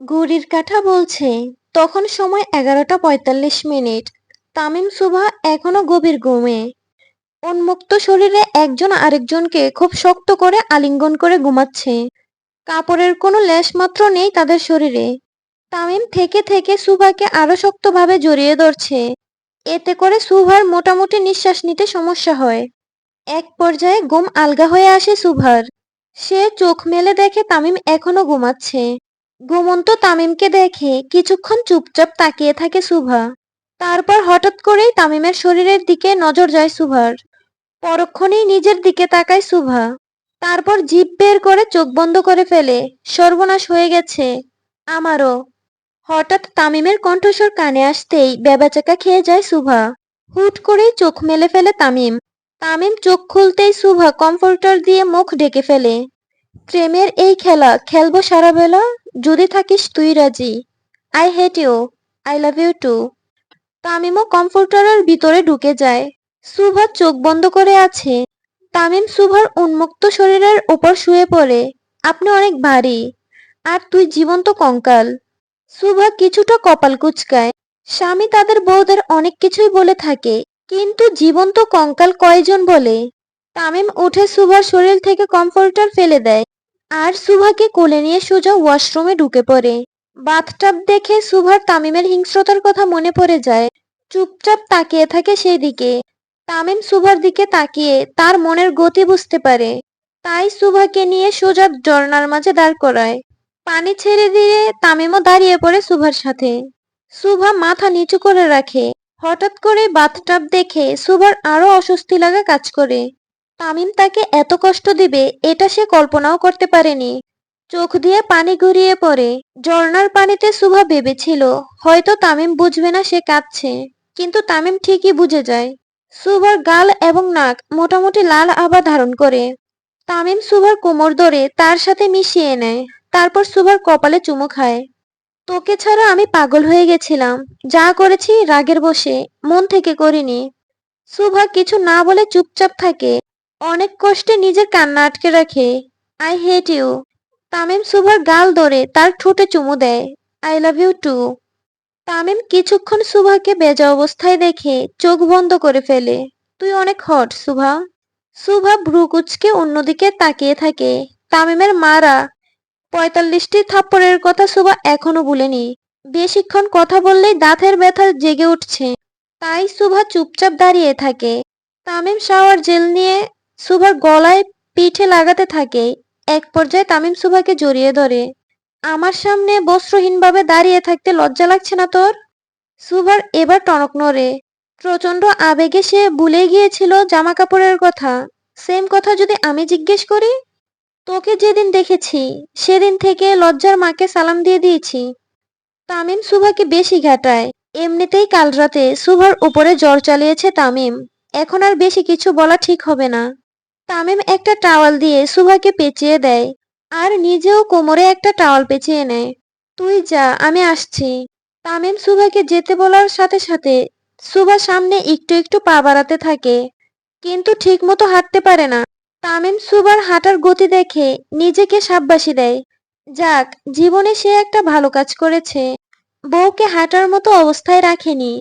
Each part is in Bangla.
ঘড়ির কাঁটা বলছে, তখন সময় এগারোটা পঁয়তাল্লিশ মিনিট। তামিম সুভা এখনও গভীর ঘুমে। উন্মুক্ত শরীরে একজন আরেকজনকে খুব শক্ত করে আলিঙ্গন করে ঘুমাচ্ছে। কাপড়ের কোনো লেশ মাত্র নেই তাদের শরীরে। তামিম থেকে থেকে সুভাকে আরও শক্তভাবে জড়িয়ে ধরছে। এতে করে সুভার মোটামুটি নিঃশ্বাস নিতে সমস্যা হয়। এক পর্যায়ে ঘুম আলগা হয়ে আসে সুভার। সে চোখ মেলে দেখে তামিম এখনও ঘুমাচ্ছে। ঘুমন্ত তামিমকে দেখে কিছুক্ষণ চুপচাপ তাকিয়ে থাকে সুভা। তারপর হঠাৎ করেই তামিমের শরীরের দিকে নজর যায় সুভার। পরক্ষণেই নিজের দিকে তাকায় সুভা। তারপর জিভ বের করে চোখ বন্ধ করে ফেলে। সর্বনাশ হয়ে গেছে। আমারও। হঠাৎ তামিমের কণ্ঠস্বর কানে আসতেই বেবাচাকা খেয়ে যায় সুভা। হুট করেই চোখ মেলে ফেলে তামিম। তামিম চোখ খুলতেই সুভা কমফোর্টার দিয়ে মুখ ঢেকে ফেলে। প্রেমের এই খেলা খেলব সারা বেলা? যদি থাকিস তুই রাজি। I hate you I love you too তামিমও কমফোর্টারের ভিতরে ঢুকে যায়। সুভা চোখ বন্ধ করে আছে। তামিম সুভার উন্মুক্ত শরীরের উপর শুয়ে পড়ে। আপনি অনেক ভারী। আর তুই জীবন্ত কঙ্কাল। সুভা কিছুটা কপাল কুচকায়। স্বামী তাদের বউদের অনেক কিছুই বলে থাকে, কিন্তু জীবন্ত কঙ্কাল কয়জন বলে? তামিম উঠে সুভার শরীর থেকে কমফোর্টার ফেলে দেয়। আর সুভাকে কোলে নিয়ে সোজা ওয়াশরুমে ঢুকে পড়ে। বাথটাব দেখে সুভার তামিমের হিংস্রতার কথা মনে পড়ে যায়। চুপচাপ তাকিয়ে থাকে সেই দিকে তামিম সুভার দিকে তাকিয়ে তার মনের গতি বুঝতে পারে। তাই সুভাকে নিয়ে সোজা ঝর্ণার মাঝে দাঁড় করায়। পানি ছেড়ে দিয়ে তামিমও দাঁড়িয়ে পড়ে সুভার সাথে। সুভা মাথা নিচু করে রাখে। হঠাৎ করে বাথটাব দেখে সুভার আরও অস্বস্তি লাগা কাজ করে। তামিম তাকে এত কষ্ট দিবে, এটা সে কল্পনাও করতে পারেনি। চোখ দিয়ে পানি গড়িয়ে পড়ে। ঝর্ণার পানিতে সুভা ভেবেছিল, হয়তো তামিম বুঝবে না সে কাঁদছে, কিন্তু তামিম ঠিকই বুঝে যায়। সুভার গাল এবং নাক মোটামুটি লাল আভা ধারণ করে। তামিম সুভার কোমর ধরে তার সাথে মিশিয়ে নেয়, তারপর সুভার কপালে চুমু খায়। তোকে ছাড়া আমি পাগল হয়ে গেছিলাম, যা করেছি রাগের বসে মন থেকে করিনি। সুভা কিছু না বলে চুপচাপ থাকে। অনেক কষ্টে নিজের কান্না আটকে রাখে। আই হেট ইউ তামিম সুভার গাল ধরে তার ঠোঁটে চুমু দেয়। I love you too Tamim কিছুক্ষণ সুভাকে বেজা অবস্থায় দেখে চোখ বন্ধ করে ফেলে। তুই অনেক হট সুভা। সুভা ভ্রু কুচকে অন্যদিকে তাকিয়ে থাকে। তামিমের মারা পঁয়তাল্লিশটি থাপ্পড়ের কথা সুভা এখনও ভুলেনি। বেশিক্ষণ কথা বললেই দাঁতের ব্যথা জেগে উঠছে। তাই সুভা চুপচাপ দাঁড়িয়ে থাকে। তামিম শাওয়ার জেল নিয়ে সুভার গলায় পিঠে লাগাতে থাকে। এক পর্যায়ে তামিম সুভাকে জড়িয়ে ধরে। আমার সামনে বস্ত্রহীনভাবে দাঁড়িয়ে থাকতে লজ্জা লাগছে না তোর? সুভার এবার টনক নড়ে। প্রচণ্ড আবেগে সে ভুলে গিয়েছিল জামা কাপড়ের কথা। সেম কথা যদি আমি জিজ্ঞেস করি? তোকে যেদিন দেখেছি, সেদিন থেকে লজ্জার মাকে সালাম দিয়ে দিয়েছি। তামিম সুভাকে বেশি ঘাটায়। এমনিতেই কাল রাতে সুভার উপরে জ্বর চালিয়েছে তামিম। এখন আর বেশি কিছু বলা ঠিক হবে না। তামিম একটা টাওয়াল দিয়ে সুভাকে পেঁচিয়ে দেয় আর নিজেও কোমরে একটা টাওয়াল পেঁচিয়ে নেয়। তুই যা, আমি আসছি। তামিম সুভাকে যেতে বলার সাথে সাথে সুভা সামনে একটু একটু পা বাড়াতে থাকে, কিন্তু ঠিক মতো হাঁটতে পারে না। তামিম সুভার হাঁটার গতি দেখে নিজেকে সাব্বাসী দেয়। যাক, জীবনে সে একটা ভালো কাজ করেছে। বউকে হাঁটার মতো অবস্থায় রাখেনি।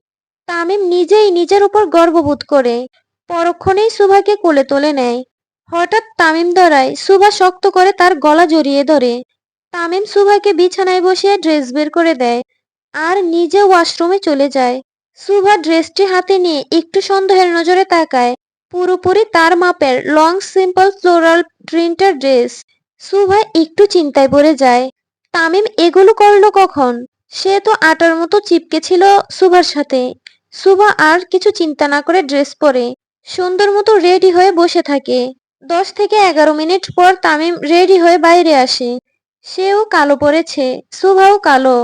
তামিম নিজেই নিজের উপর গর্ববোধ করে, পরক্ষণেই সুভাকে কোলে তোলে নেয়। হঠাৎ তামিম ধরায় সুভা শক্ত করে তার গলা জড়িয়ে ধরে। তামিম সুভাকে বিছানায় বসিয়ে ড্রেস বের করে দেয় আর নিজে ওয়াশরুমে চলে যায়। সুভা ড্রেসটি হাতে নিয়ে একটু সন্দেহের নজরে তাকায়। পুরোপুরি তার মাপের long, simple, floral printer dress. Subha একটু চিন্তায় পড়ে যায়। তামিম এগুলো করল কখন? সে তো আটার মতো চিপকে ছিল সুভার সাথে। সুভা আর কিছু চিন্তা না করে ড্রেস পরে। সুন্দর মতো রেডি হয়ে বসে থাকে। দশ থেকে এগারো মিনিট পর তামিম রেডি হয়ে বাইরে আসে। সেও কালো পরেছে সুভাও কালো।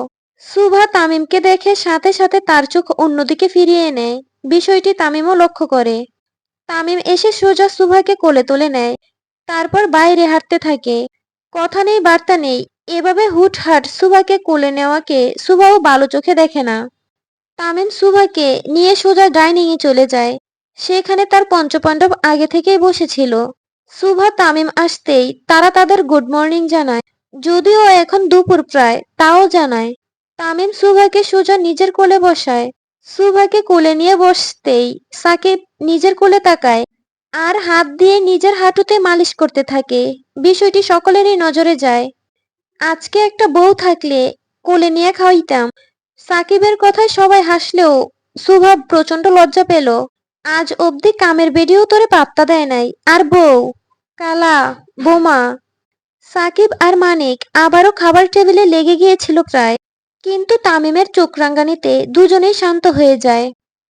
সুভা তামিমকে দেখে সাথে সাথে তার চোখ অন্যদিকে ফিরিয়ে নেয়। বিষয়টি তামিমও লক্ষ্য করে। তামিম এসে সোজা সুভাকে কোলে তুলে নেয়, তারপর বাইরে হাঁটতে থাকে। কথা নেই, বার্তা নেই, এভাবে হুটহাট সুভাকে কোলে নেওয়াকে সুভাও ভালো চোখে দেখে না। তামিম সুভাকে নিয়ে সোজা ডাইনিং এ চলে যায়। সেখানে তার পঞ্চপাণ্ডব আগে থেকেই বসেছিল। সুভা তামিম আসতেই তারা তাদের গুড মর্নিং জানায়। যদিও এখন দুপুর প্রায়, তাও জানায়, তামিম সুভাকে সোজা নিজের কোলে বসায়। সুভাকে কোলে নিয়ে বসতেই সাকিব নিজের কোলে তাকায় আর হাত দিয়ে নিজের হাঁটুতে মালিশ করতে থাকে। বিষয়টি সকলেরই নজরে যায়। আজকে একটা বউ থাকলে কোলে নিয়ে খাওয়াইতাম। সাকিবের কথায় সবাই হাসলেও সুভা প্রচণ্ড লজ্জা পেল। আজ অবধি কামের বেডিও তোরে পাত্তা দেয় নাই। আর বউ কালা, বোমা, সাকিব আর মানিক আবারও খাবার টেবিলে লেগে গিয়েছিল প্রায়। কিন্তু তামিমের চোখ রাঙ্গানিতে দুজনেই শান্ত হয়ে যায়।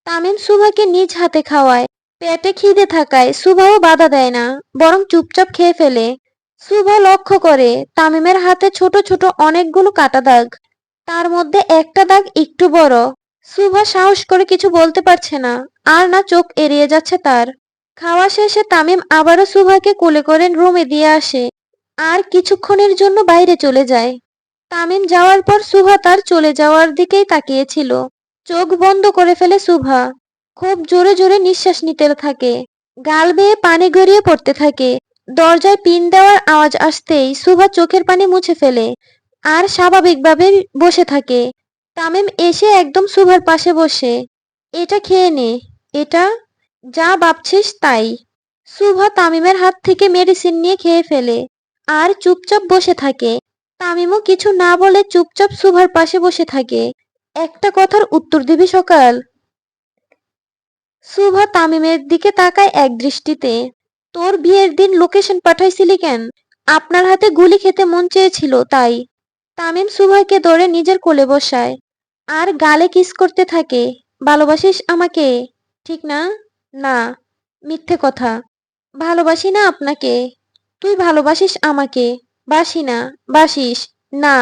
তামিম সুভাকে নিজ হাতে খাওয়ায়। পেটে খিদে থাকায় সুভাও বাধা দেয় না, বরং চুপচাপ খেয়ে ফেলে। সুভা লক্ষ্য করে তামিমের হাতে ছোট ছোট অনেকগুলো কাটা দাগ। তার মধ্যে একটা দাগ একটু বড়। সুভা সাহস করে কিছু বলতে পারছে না, আর না চোখ এড়িয়ে যাচ্ছে তার। খাওয়া শেষে তামিম আবারও সুভাকে কোলে করে রুমে দিয়ে আসে আর কিছুক্ষণের জন্য বাইরে চলে যায়। তামিম যাওয়ার পর সুভা তার চলে যাওয়ার দিকেই তাকিয়েছিল। চোখ বন্ধ করে ফেলে সুভা। খুব জোরে জোরে নিঃশ্বাস নিতে থাকে। গাল বেয়ে পানি গড়িয়ে পড়তে থাকে। দরজায় পিন দেওয়ার আওয়াজ আসতেই সুভা চোখের পানি মুছে ফেলে আর স্বাভাবিকভাবে বসে থাকে। তামিম এসে একদম সুভার পাশে বসে। এটা খেয়ে নে। এটা যা ভাবছিস তাই। সুভা তামিমের হাত থেকে মেডিসিন নিয়ে খেয়ে ফেলে আর চুপচাপ বসে থাকে। তামিমও কিছু না বলে চুপচাপ সুভার পাশে বসে থাকে। একটা কথার উত্তর দিবি সকাল? সুভা তামিমের দিকে তাকায় এক দৃষ্টিতে। তোর বিয়ের দিন লোকেশন পাঠাইছিলি কেন? আপনার হাতে গুলি খেতে মন চেয়েছিল, তাই। তামিম সুভাকে ধরে নিজের কোলে বসায়। আর গালে কিস করতে থাকে। ভালোবাসিস আমাকে, ঠিক না? না, মিথ্যে কথা। ভালোবাসি না আপনাকে। তুই ভালোবাসিস আমাকে। বাসি না, বাসিস, না।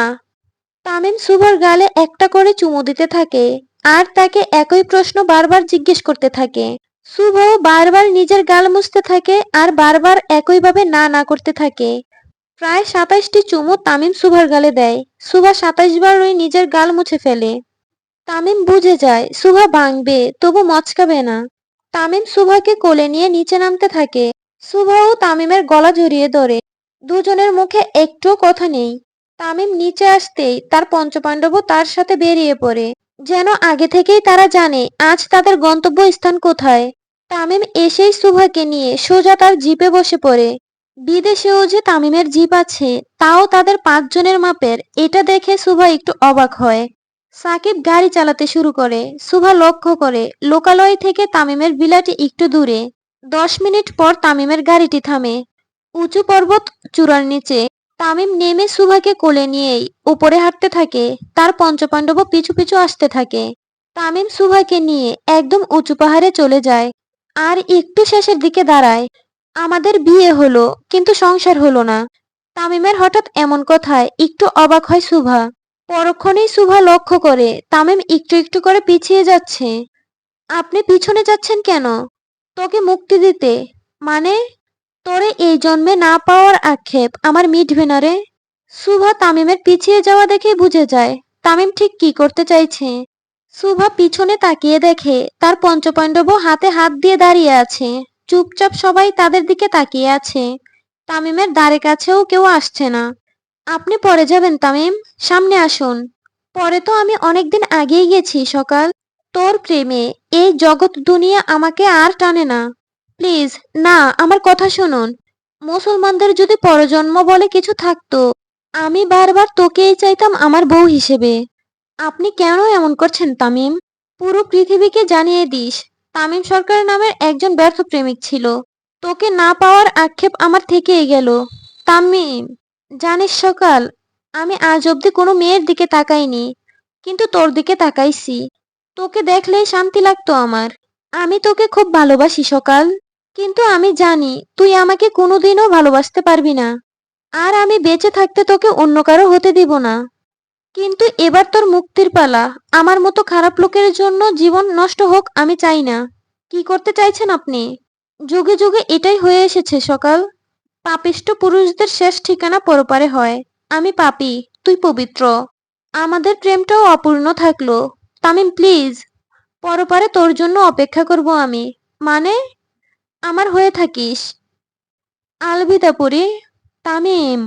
তামিম সুভার গালে একটা করে চুমু দিতে থাকে আর তাকে একই প্রশ্ন বারবার জিজ্ঞেস করতে থাকে। শুভও বারবার নিজের গাল মুছতে থাকে আর বারবার একইভাবে না না করতে থাকে। প্রায় সাতাইশটি চুমু তামিম সুভার গালে দেয়। সুভা সাতাশ বার ওই নিজের গাল মুছে ফেলে। তামিম বুঝে যায়, সুভা ভাঙবে তবু মচকাবে না। তামিম সুভাকে কোলে নিয়ে নিচে নামতে থাকে। সুভাও তামিমের গলা জড়িয়ে ধরে। দুজনের মুখে একটুও কথা নেই। তামিম নিচে আসতেই তার পঞ্চপাণ্ডবও তার সাথে বেরিয়ে পড়ে। যেন আগে থেকেই তারা জানে, আজ তাদের গন্তব্য স্থান কোথায়। তামিম এসেই সুভাকে নিয়ে সোজা তার জিপে বসে পড়ে। বিদেশেও যে তামিমের জিপ আছে, তাও তাদের পাঁচজনের মাপের, এটা দেখে সুভা একটু অবাক হয়। সাকিব গাড়ি চালাতে শুরু করে, সুভা লক্ষ্য করে, লোকালয় থেকে তামিমের বিলাটি একটু দূরে। দশ মিনিট পর তামিমের গাড়িটি থামে। উঁচু পর্বত চূড়ার নিচে, তামিম নেমে সুভাকে কোলে নিয়েই উপরে হাঁটতে থাকে, তার পঞ্চপাণ্ডব পিছু পিছু আসতে থাকে। তামিম সুভাকে নিয়ে একদম উঁচু পাহাড়ে চলে যায়, আর একটু শেষের দিকে দাঁড়ায়। আমাদের বিয়ে হলো, কিন্তু সংসার হলো না। তামিমের হঠাৎ এমন কথায় একটু অবাক হয় সুভা। পরক্ষণেই সুভা লক্ষ্য করে, তামিম একটু একটু করে পিছিয়ে যাচ্ছে। আপনি পিছনে যাচ্ছেন কেন? তোকে মুক্তি দিতে। মানে তোরে এই জন্মে না পাওয়ার আক্ষেপ আমার মিটবে না রে সুভা তামিমের পিছিয়ে যাওয়া দেখে বুঝে যায়, তামিম ঠিক কি করতে চাইছে। সুভা পিছনে তাকিয়ে দেখে তার পঞ্চপাণ্ডব হাতে হাত দিয়ে দাঁড়িয়ে আছে। চুপচাপ সবাই তাদের দিকে তাকিয়ে আছে। তামিমের দ্বারে কাছেও কেউ আসছে না। আপনি পরে যাবেন, তামিম। সামনে আসুন। পরে তো আমি অনেকদিন আগেই গেছি, সকাল। তোর প্রেমে এই জগৎ দুনিয়া আমাকে আর টানে না। প্লিজ, না, আমার কথা শুনুন। মুসলমানদের যদি পরজন্ম বলে কিছু থাকতো, আমি বারবার তোকেই চাইতাম আমার বউ হিসেবে। আপনি কেন এমন করছেন, তামিম? পুরো পৃথিবীকে জানিয়ে দিস, তামিম সরকার নামের একজন ব্যর্থ প্রেমিক ছিল। তোকে না পাওয়ার আক্ষেপ আমার থেকেই গেল। তামিম! জানিস সকাল, আমি আজ অব্দি কোনো মেয়ের দিকে তাকাইনি, কিন্তু তোর দিকে তাকাইছি। তোকে দেখলেই শান্তি লাগতো আমার। আমি তোকে খুব ভালোবাসি সকাল, কিন্তু আমি জানি তুই আমাকে কোনোদিনও ভালোবাসতে পারবি না। আর আমি বেঁচে থাকতে তোকে অন্য কারও হতে দিব না। কিন্তু এবার তোর মুক্তির পালা, আমার মতো খারাপ লোকের জন্য জীবন নষ্ট হোক আমি চাই না। কি করতে চাইছেন আপনি? যুগে যুগে এটাই হয়ে এসেছে সকাল। পাপিষ্ট পুরুষদের শেষ ঠিকানা পরপারে হয়। আমি পাপি, তুই পবিত্র। আমাদের প্রেমটাও অপূর্ণ থাকল। তামিম, প্লিজ, পরপারে তোর জন্য অপেক্ষা করব আমি। মানে? আমার হয়ে থাকিস। আলবিদা পুরি, তামিম।